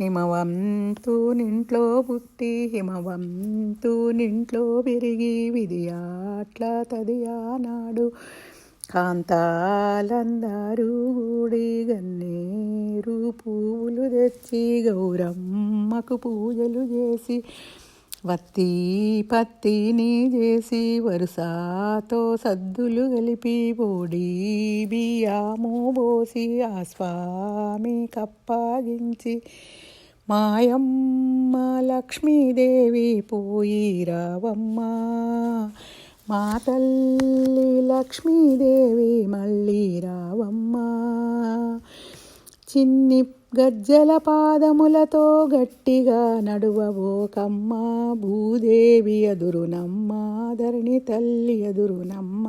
హిమవంతు నింట్లో పుట్టి హిమవంతు నింట్లో పెరిగి విధియాట్ల తదియానాడు కాంతాలందరూ గూడి గన్నేరు పువ్వులు తెచ్చి గౌరమ్మకు పూజలు చేసి వత్తి పత్తిని చేసి వరుసతో సద్దులు కలిపి పొడి బియ్యము పోసి ఆ స్వామి కప్పగించి మాయమ్మ లక్ష్మీదేవి పోయి రావమ్మ. మా తల్లి లక్ష్మీదేవి మళ్ళీ చిన్ని గజ్జల పాదములతో గట్టిగా నడువబోకమ్మ భూదేవి ఎదురునమ్మ ధరణి తల్లి ఎదురునమ్మ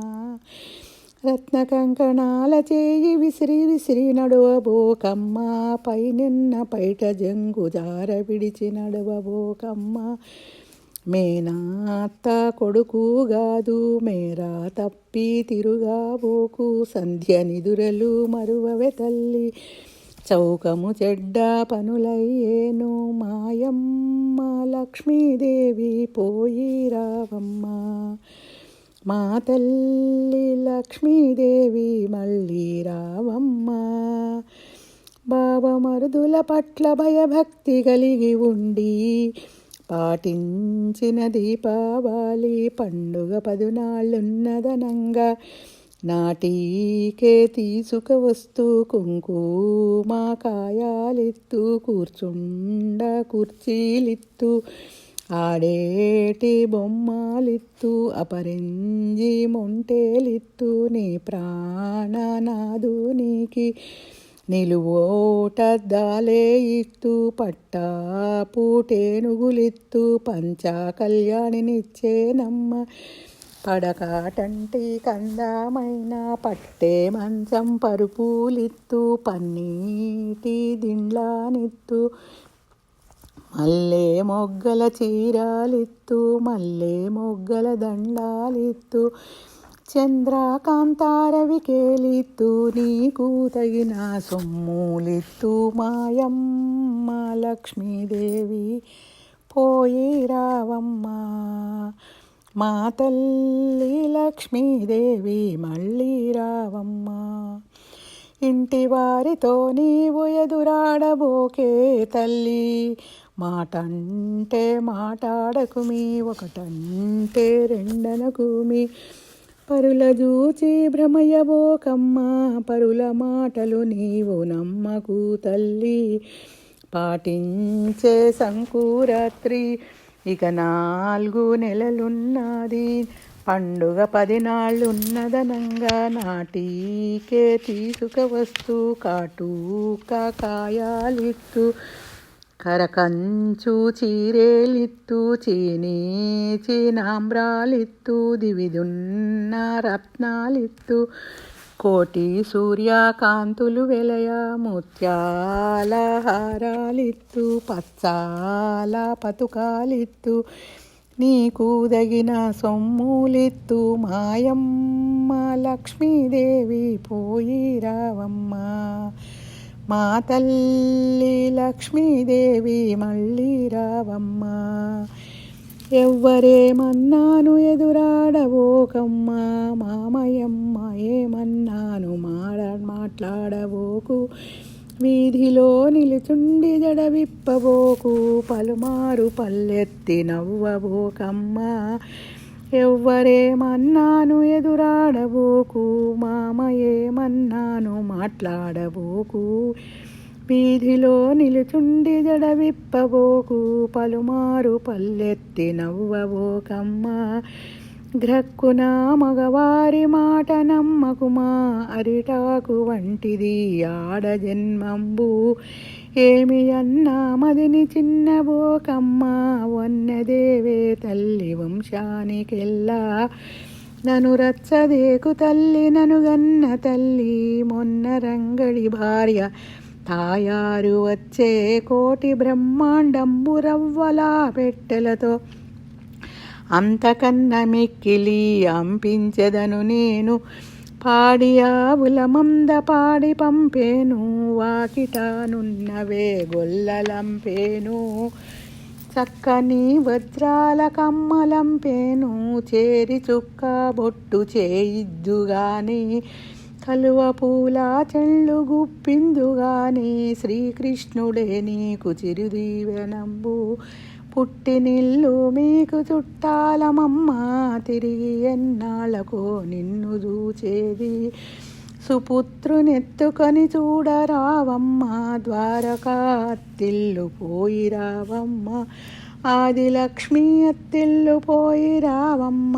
రత్న కంకణాల చేయి విసిరి విసిరి నడువబోకమ్మ పైనిన్న పైట జంగు జార విడిచి నడువబోకమ్మ మేనాత్త కొడుకు గాదు మేరా తప్పి తిరుగాబోకు. సంధ్య నిదురలు మరువవె తల్లి. చౌకము చెడ్డ పనులయ్యేను మాయమ్మ లక్ష్మీదేవి పోయి రావమ్మ. మా తల్లి లక్ష్మీదేవి మళ్ళీ రావమ్మ. బావమరుదుల పట్ల భయభక్తి కలిగి ఉండి పాటించిన దీపావళి పండుగ పదునాళ్ళున్నదనంగా నాటీకే తీసుక కుంకుమా కుంకుమ కాయాలిత్తు కూర్చుండ కుర్చీలిత్తు ఆడేటి బొమ్మలిత్తు అపరించి మొంటేలిత్తు నీ ప్రాణనాదు నీకి నిలువోటద్దాలే ఇత్తు పట్టా పూటేనుగులిత్తు పంచా కళ్యాణినిచ్చేనమ్మ పడకాటంటి కందమైన పట్టే మంచం పరుపులిత్తు పన్నీటి దిండ్లానిత్తు మల్లె మొగ్గల చీరాలిత్తు మల్లె మొగ్గల దండాలిత్తు చంద్రకాంతారవికేలిత్తు నీకు తగిన సొమ్ములిత్తు మాయమ్మ లక్ష్మీదేవి పోయి రావమ్మ. మా తల్లి లక్ష్మీదేవి మళ్ళీ రావమ్మ. ఇంటి వారితో నీవు ఎదురాడబోకే తల్లి మాటంటే మాటాడకుమి ఒకటంటే రెండనకుమి. పరుల జూచి భ్రమయబోకమ్మ పరుల మాటలు నీవు నమ్మకు తల్లి. పాటించే సంకురాత్రి ఇక నాలుగు నెలలున్నది పండుగ పది నాళ్ళున్నదనంగా నాటికే తీసుకవస్తూ కాటూక కాయాలిత్తు కరకంచు చీరేలిత్తు చీనీ చీనాంబ్రాలిత్తు దివిదున్న రత్నాలిత్తు కోటి సూర్యకాంతులు వెలయ ముత్యాల హారాలిత్తు పచ్చాల పతుకాలిత్తు నీకు దగిన సొమ్ములిత్తు మాయమ్మ లక్ష్మీదేవి పోయి రావమ్మ. మా తల్లి లక్ష్మీదేవి మళ్ళీ రావమ్మ. ఎవ్వరేమన్నాను ఎదురాడవోకమ్మ మామయమ్మ ఏమన్నాను? మాడ మాట్లాడబోకు. వీధిలో నిలుచుండి జడవిప్పబోకు. పలుమారు పల్లెత్తి నవ్వబోకమ్మ. ఎవ్వరేమన్నాను? ఎదురాడబోకు. మామ ఏమన్నాను? మాట్లాడబోకు. వీధిలో నిలుచుండి జడవిప్పబోకు. పలుమారు పల్లెత్తి నవ్వబోకమ్మా. గ్రక్కున మగవారి మాట నమ్మకుమా అరిటాకు వంటిది ఆడ జన్మంబు. ఏమి అన్నా మదిని చిన్నబోకమ్మ వన్నదేవే తల్లి వంశానికెల్లా. నను రచ్చదేకు తల్లి నను గన్న తల్లి మొన్న రంగడి భార్య. తాయారు వచ్చే కోటి బ్రహ్మాండంబు రవ్వలా పెట్టెలతో అంతకన్న మిక్కిలి అంపించెదను నేను. పాడి ఆవుల మంద పాడి పంపేను వాకిటానున్నవే గొల్లలంపేను చక్కని వజ్రాల కమ్మలంపేను చేరి చుక్క బొట్టు చేయిద్దుగాని. కలువ పూల చెళ్ళు గుప్పిందుగాని శ్రీకృష్ణుడే నీకు చిరుదీవెనంబు. పుట్టినిల్లు మీకు చుట్టాలమమ్మ తిరిగి ఎన్నాళ్ళకో నిన్ను చూచేది. సుపుత్రునెత్తుకొని చూడరావమ్మ ద్వారకా అత్తిల్లు పోయి రావమ్మ ఆదిలక్ష్మి అత్తిల్లు పోయి రావమ్మ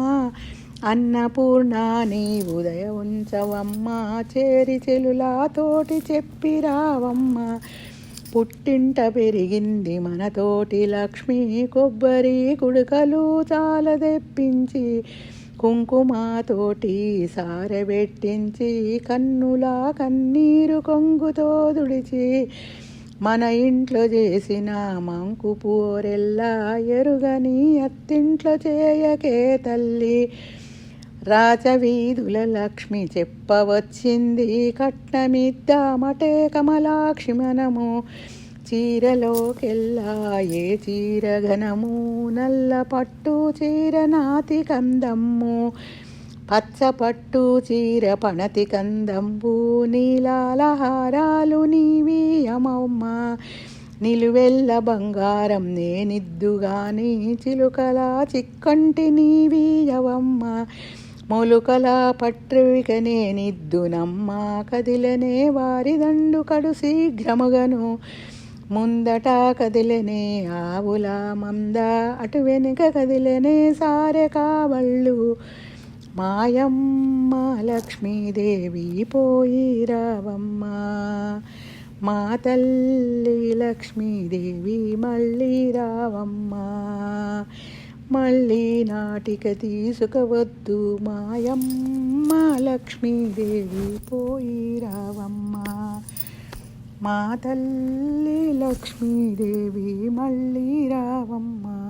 అన్నపూర్ణ నీ ఉదయ ఉంచవమ్మ చేరి చెలులాతోటి చెప్పి రావమ్మ పుట్టింట పెరిగింది మనతోటి లక్ష్మి కొబ్బరి కుడుకలు చాలా తెప్పించి కుంకుమతోటి సారెబెట్టించి కన్నులా కన్నీరు కొంగుతో దుడిచి మన ఇంట్లో చేసిన మంకు పోరెల్లా ఎరుగని అత్తింట్లో చేయకే తల్లి. రాజవీధుల లక్ష్మి చెప్పవచ్చింది కట్నమిద్దామటే కమలాక్షి మనము. చీరలోకెల్లా ఏ చీర ఘనము నల్ల పట్టు చీర నాతి కందమ్ము. పచ్చ పట్టు చీర పణతి కందంబు నీలాల హారాలు నీవి నిలువెల్ల బంగారం నేనిద్దుగాని చిలుకలా చిక్కంటి నీవీయవమ్మ మొలుకల పట్రిక నేనిద్దునమ్మ కదిలనే వారి దండు కడు శీఘ్రముగను. ముందట కదిలనే ఆవుల మంద అటు వెనుక కదిలనే సారె కావళ్ళు. మాయమ్మ లక్ష్మీదేవి పోయి రావమ్మ. మా తల్లి లక్ష్మీదేవి మళ్ళీ రావమ్మ. మళ్ళీ నాటిక తీసుకవద్దు మాయమ్మ. లక్ష్మీదేవి పోయి రావమ్మ. మా తల్లి లక్ష్మీదేవి మళ్ళీ రావమ్మ.